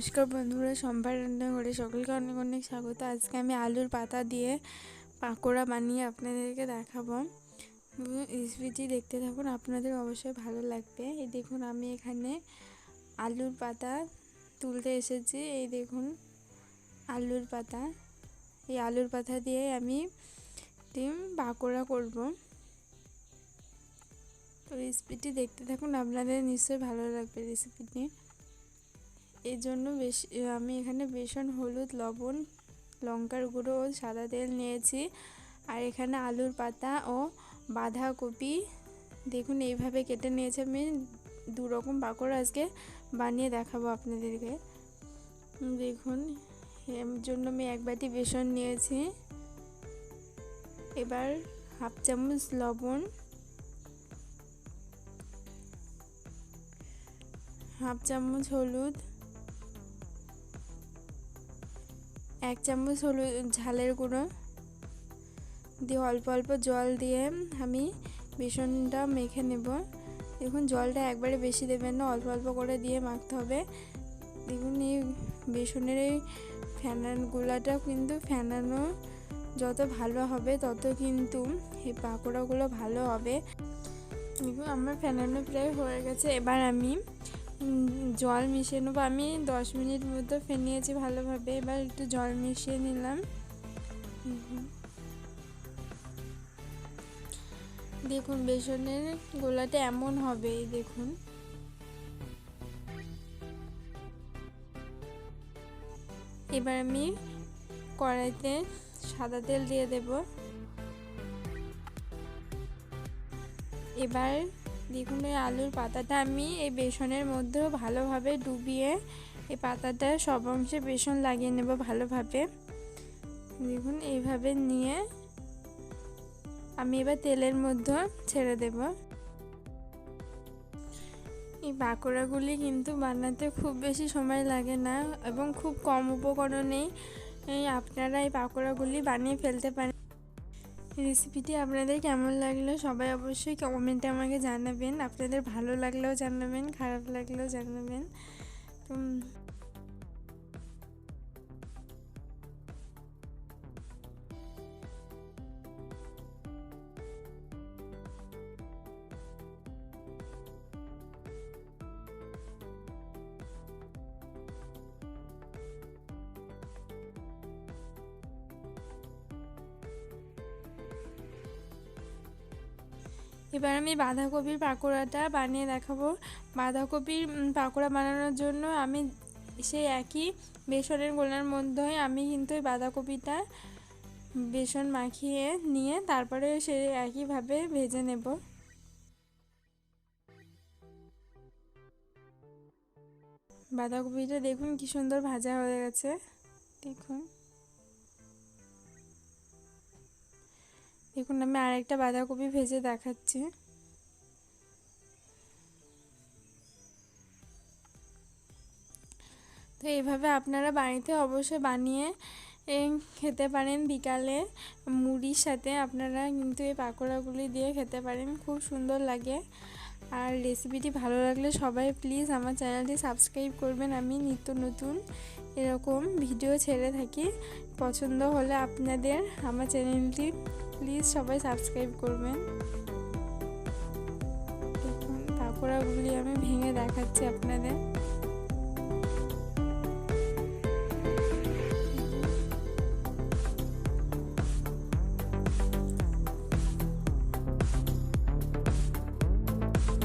নমস্কার বন্ধুরা সম্ভার রান্নাঘরে সকলকে অনেক অনেক স্বাগত। আজকে আমি আলুর পাতা দিয়ে পাকোড়া বানিয়ে আপনাদেরকে দেখাবো। রেসিপিটি দেখতে থাকুন, আপনাদের অবশ্যই ভালো লাগবে। এই দেখুন, আমি এখানে আলুর পাতা তুলতে এসেছি। এই দেখুন, আলুর পাতা। এই আলুর পাতা দিয়ে আমি ডিম পাকোড়া করব। তো রেসিপিটি দেখতে থাকুন, আপনাদের নিশ্চয়ই ভালো লাগবে রেসিপিটি। এই জন্য বেশি, আমি এখানে বেসন, হলুদ, লবণ, লঙ্কার গুঁড়ো ও সাদা তেল নিয়েছি। আর এখানে আলুর পাতা ও বাঁধাকপি। দেখুন, এইভাবে কেটে নিয়েছি আমি। দু রকম পাকড় আজকে বানিয়ে দেখাবো আপনাদেরকে। দেখুন, এর জন্য আমি এক বাটি বেসন নিয়েছি। এবার হাফ চামচ লবণ। হাফ চামচ হলুদ। এক চামচ হলুদ, ঝালের গুঁড়ো দিয়ে অল্প অল্প জল দিয়ে আমি বেসনটা মেখে নেব। দেখুন, জলটা একবারে বেশি দেবেন না, অল্প অল্প করে দিয়ে মাখতে হবে। দেখুন, এই বেসনের এই ফেনাগুলাটা কিন্তু ফেনানো যত ভালো হবে, তত কিন্তু এই পাকোড়াগুলো ভালো হবে। দেখুন, আমার ফেনানো প্রায় হয়ে গেছে। এবার আমি জল মিশিয়ে নেব। আমি দশ মিনিট মতো ফেনিয়েছি ভালোভাবে। এবার একটু জল মিশিয়ে নিলাম। দেখুন, বেসনের গোলাটা এমন হবে দেখুন। এবার আমি কড়াইতে সাদা তেল দিয়ে দেব। এবার দেখুন এই আলুর পাতাটা আমি এই বেসনের মধ্যেও ভালোভাবে ডুবিয়ে এই পাতাটা সব অংশে বেসন লাগিয়ে নেব ভালোভাবে। দেখুন, এইভাবে নিয়ে আমি এবার তেলের মধ্যে ছেড়ে দেব। এই বাঁকুড়াগুলি কিন্তু বানাতে খুব বেশি সময় লাগে না এবং খুব কম উপকরণেই আপনারা এই পাকোড়াগুলি বানিয়ে ফেলতে পারেন। রেসিপিটি আপনাদের কেমন লাগল সবাই অবশ্যই কমেন্টে আমাকে জানাবেন। আপনাদের ভালো লাগলেও জানাবেন, খারাপ লাগলেও জানাবেন। তো এবার আমি বাঁধাকপির পাকোড়াটা বানিয়ে দেখাবো। বাঁধাকপির পাকোড়া বানানোর জন্য আমি সেই একই বেসনের গোলার মধ্যে আমি কিন্তু ওই বাঁধাকপিটা বেসন মাখিয়ে নিয়ে তারপরে সে একইভাবে ভেজে নেব। বাঁধাকপিটা দেখুন কি সুন্দর ভাজা হয়ে গেছে। দেখুন। দেখুন, আমি আরেকটা বাঁধাকপি ভেজে দেখাচ্ছি। তো এইভাবে আপনারা বাড়িতে অবশ্যই বানিয়ে খেতে পারেন বিকালে। মুড়ির সাথে আপনারা কিন্তু এই পাকোড়াগুলি দিয়ে খেতে পারেন, খুব সুন্দর লাগে। আর রেসিপিটি ভালো লাগলে সবাই প্লিজ আমার চ্যানেলটি সাবস্ক্রাইব করবেন। আমি নিত্য নতুন এরকম ভিডিও ছেড়ে থাকি। পছন্দ হলে আপনাদের আমার চ্যানেলটি প্লিজ সবাই সাবস্ক্রাইব করবেন। দেখুন পাকোড়াগুলি আমি ভেঙে দেখাচ্ছি আপনাদের।